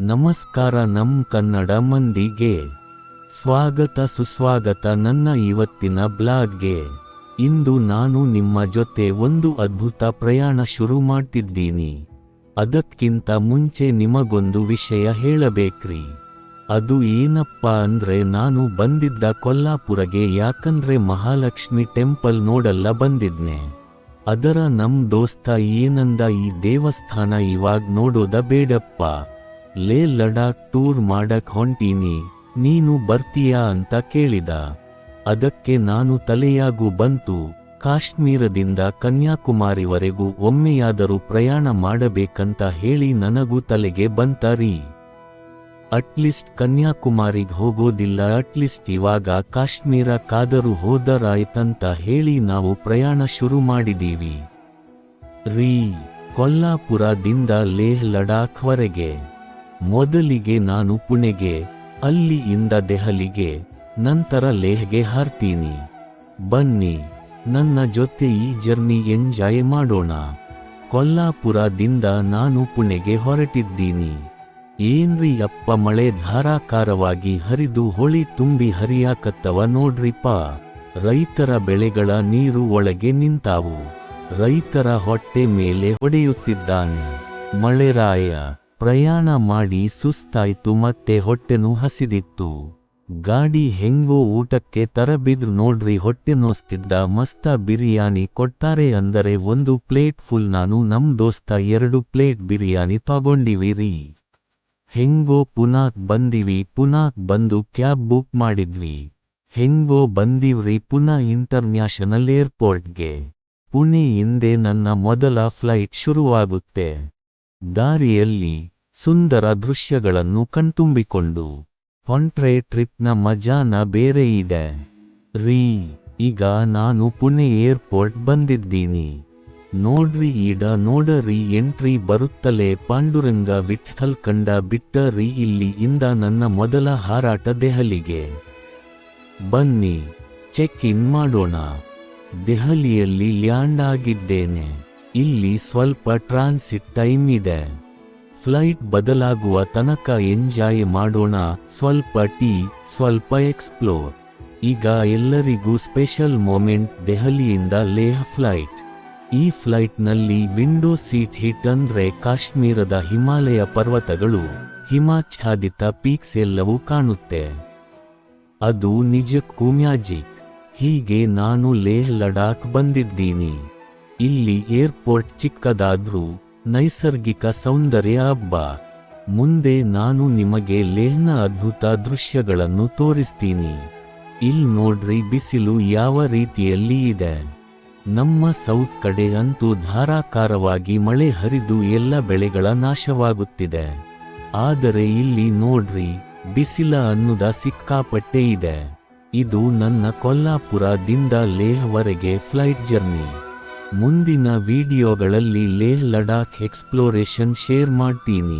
ನಮಸ್ಕಾರ ನಮ್ ಕನ್ನಡ ಮಂದಿಗೆ. ಸ್ವಾಗತ ಸುಸ್ವಾಗತ ನನ್ನ ಇವತ್ತಿನ ಬ್ಲಾಗ್ಗೆ. ಇಂದು ನಾನು ನಿಮ್ಮ ಜೊತೆ ಒಂದು ಅದ್ಭುತ ಪ್ರಯಾಣ ಶುರು ಮಾಡ್ತಿದ್ದೀನಿ. ಅದಕ್ಕಿಂತ ಮುಂಚೆ ನಿಮಗೊಂದು ವಿಷಯ ಹೇಳಬೇಕ್ರಿ. ಅದು ಏನಪ್ಪ ಅಂದ್ರೆ ನಾನು ಬಂದಿದ್ದ ಕೊಲ್ಲಾಪುರಗೆ ಯಾಕಂದ್ರೆ ಮಹಾಲಕ್ಷ್ಮಿ ಟೆಂಪಲ್ ನೋಡಲ್ಲ ಬಂದಿದ್ನೆ. ಅದರ ನಮ್ ದೋಸ್ತ ಏನಂದ ಈ ದೇವಸ್ಥಾನ ಇವಾಗ್ ನೋಡೋದ ಬೇಡಪ್ಪ. ಲೇ ಲಡಾಖ್ ಟೂರ್ ಮಾಡಕ್ ಹೊಂಟೀನಿ, ನೀನು ಬರ್ತೀಯಾ ಅಂತ ಕೇಳಿದ. ಅದಕ್ಕೆ ನಾನು ತಲೆಯಾಗೂ ಬಂತು, ಕಾಶ್ಮೀರದಿಂದ ಕನ್ಯಾಕುಮಾರಿವರೆಗೂ ಒಮ್ಮೆಯಾದರೂ ಪ್ರಯಾಣ ಮಾಡಬೇಕಂತ ಹೇಳಿ ನನಗೂ ತಲೆಗೆ ಬಂತರೀ ಅಟ್ಲೀಸ್ಟ್ ಕನ್ಯಾಕುಮಾರಿಗ್ ಹೋಗೋದಿಲ್ಲ, ಅಟ್ಲೀಸ್ಟ್ ಇವಾಗ ಕಾಶ್ಮೀರ ಕಾದರೂ ಹೋದರಾಯ್ತಂತ ಹೇಳಿ ನಾವು ಪ್ರಯಾಣ ಶುರು ಮಾಡಿದೀವಿ. ರೀ, ಕೊಲ್ಲಾಪುರದಿಂದ ಲೇಹ್ ಲಡಾಖ್ ವರೆಗೆ. ಮೊದಲಿಗೆ ನಾನು ಪುಣೆಗೆ ಅಲ್ಲಿಯಿಂದ ದೆಹಲಿಗೆ, ನಂತರ ಲೇಹ್ಗೆ ಹಾರ್ತೀನಿ. ಬನ್ನಿ, ನನ್ನ ಜೊತೆ ಈ ಜರ್ನಿ ಎಂಜಾಯ್ ಮಾಡೋಣ. ಕೊಲ್ಲಾಪುರದಿಂದ ನಾನು ಪುಣೆಗೆ ಹೊರಟಿದ್ದೀನಿ. ಏನ್ರಿ ಅಪ್ಪ ಮಳೆ ಧಾರಾಕಾರವಾಗಿ ಹರಿದು ಹೊಳಿ ತುಂಬಿ ಹರಿಯಾಕತ್ತವ ನೋಡ್ರಿಪ್ಪ. ರೈತರ ಬೆಳೆಗಳ ನೀರು ಒಳಗೆ ನಿಂತಾವು. ರೈತರ ಹೊಟ್ಟೆ ಮೇಲೆ ಹೊಡೆಯುತ್ತಿದ್ದಾನೆ. ಮಳೆರಾಯ ಪ್ರಯಾಣ ಮಾಡಿ ಸುಸ್ತಾಯ್ತು ಮತ್ತೆ ಹೊಟ್ಟೆನೂ ಹಸಿದಿತ್ತು. ಗಾಡಿ ಹೆಂಗೋ ಊಟಕ್ಕೆ ತರಬಿದ್ರು ನೋಡ್ರಿ ಹೊಟ್ಟೆ ನೋಸ್ತಿದ್ದ ಮಸ್ತ ಬಿರಿಯಾನಿ ಕೊಡ್ತಾರೆ ಅಂದರೆ ಒಂದು ಪ್ಲೇಟ್ ಫುಲ್ ನಾನು ನಮ್ ದೋಸ್ತ ಎರಡು ಪ್ಲೇಟ್ ಬಿರಿಯಾನಿ ತಗೊಂಡಿವಿ ರೀ ಹೆಂಗೋ ಪುನಾಕ್ ಬಂದಿವಿ, ಪುನಾಕ್ ಬಂದು ಕ್ಯಾಬ್ ಬುಕ್ ಮಾಡಿದ್ವಿ. ಹೆಂಗೋ ಬಂದಿವ್ರಿ ಪುನಾ ಇಂಟರ್ನ್ಯಾಷನಲ್ ಏರ್ಪೋರ್ಟ್ಗೆ. ಪುಣೆ ಹಿಂದೆ ನನ್ನ ಮೊದಲ ಫ್ಲೈಟ್ ಶುರುವಾಗುತ್ತೆ. ದಾರಿಯಲ್ಲಿ ಸುಂದರ ದೃಶ್ಯಗಳನ್ನು ಕಣ್ತುಂಬಿಕೊಂಡು ಹೊಂಟ್ರೆ ಟ್ರಿಪ್ನ ಮಜಾನ ಬೇರೆ ಇದೆ. ರೀ, ಈಗ ನಾನು ಪುಣೆ ಏರ್ಪೋರ್ಟ್ ಬಂದಿದ್ದೀನಿ. ನೋಡ್ರಿ, ಈಡ ನೋಡರಿ, ಎಂಟ್ರಿ ಬರುತ್ತಲೇ ಪಾಂಡುರಂಗ ವಿಠ್ಠಲ್ ಕಂಡ ಬಿಟ್ಟರಿ, ಇಲ್ಲಿ ಇಂದ ನನ್ನ ಮೊದಲ ಹಾರಾಟ ದೆಹಲಿಗೆ. ಬನ್ನಿ, ಚೆಕ್ ಇನ್ ಮಾಡೋಣ. ದೆಹಲಿಯಲ್ಲಿ ಲ್ಯಾಂಡ್ ಆಗಿದ್ದೇನೆ. ಇಲ್ಲಿ ಸ್ವಲ್ಪ ಟ್ರಾನ್ಸಿಟ್ ಟೈಮ್ ಇದೆ. ಫ್ಲೈಟ್ ಬದಲಾಗುವ ತನಕ ಎಂಜಾಯ್ ಮಾಡೋಣ, ಸ್ವಲ್ಪ ಟೀ, ಸ್ವಲ್ಪ ಎಕ್ಸ್ಪ್ಲೋರ್. ಈಗ ಎಲ್ಲರಿಗೂ ಸ್ಪೆಷಲ್ ಮೊಮೆಂಟ್ ದೆಹಲಿಯಿಂದ ಲೇಹ್ ಫ್ಲೈಟ್. ಈ ಫ್ಲೈಟ್ನಲ್ಲಿ ವಿಂಡೋ ಸೀಟ್ ಹಿಟ್ ಅಂದ್ರೆ ಕಾಶ್ಮೀರದ ಹಿಮಾಲಯ ಪರ್ವತಗಳು, ಹಿಮಾಚ್ಛಾದಿತ ಪೀಕ್ಸ್ ಎಲ್ಲವೂ ಕಾಣುತ್ತೆ. ಅದು ನಿಜಕ್ಕೂ ಮ್ಯಾಜಿಕ್. ಹೀಗೆ ನಾನು ಲೇಹ್ ಲಡಾಖ್ ಬಂದಿದ್ದೀನಿ. ಇಲ್ಲಿ ಏರ್ಪೋರ್ಟ್ ಚಿಕ್ಕದಾದ್ರೂ ನೈಸರ್ಗಿಕ ಸೌಂದರ್ಯ ಹಬ್ಬ. ಮುಂದೆ ನಾನು ನಿಮಗೆ ಲೇಹ್ನ ಅದ್ಭುತ ದೃಶ್ಯಗಳನ್ನು ತೋರಿಸ್ತೀನಿ. ಇಲ್ಲಿ ನೋಡ್ರಿ ಬಿಸಿಲು ಯಾವ ರೀತಿಯಲ್ಲಿ ಇದೆ. ನಮ್ಮ ಸೌತ್ ಕಡೆ ಅಂತೂ ಧಾರಾಕಾರವಾಗಿ ಮಳೆ ಹರಿದು ಎಲ್ಲ ಬೆಳೆಗಳ ನಾಶವಾಗುತ್ತಿದೆ. ಆದರೆ ಇಲ್ಲಿ ನೋಡ್ರಿ, ಬಿಸಿಲ ಅನ್ನುದ ಸಿಕ್ಕಾಪಟ್ಟೆ ಇದೆ. ಇದು ನನ್ನ ಕೊಲ್ಲಾಪುರದಿಂದ ಲೇಹ್ವರೆಗೆ ಫ್ಲೈಟ್ ಜರ್ನಿ. ಮುಂದಿನ ವಿಡಿಯೋಗಳಲ್ಲಿ ಲೇಹ್ ಲಡಾಖ್ ಎಕ್ಸ್ಪ್ಲೋರೇಷನ್ ಶೇರ್ ಮಾಡ್ತೀನಿ.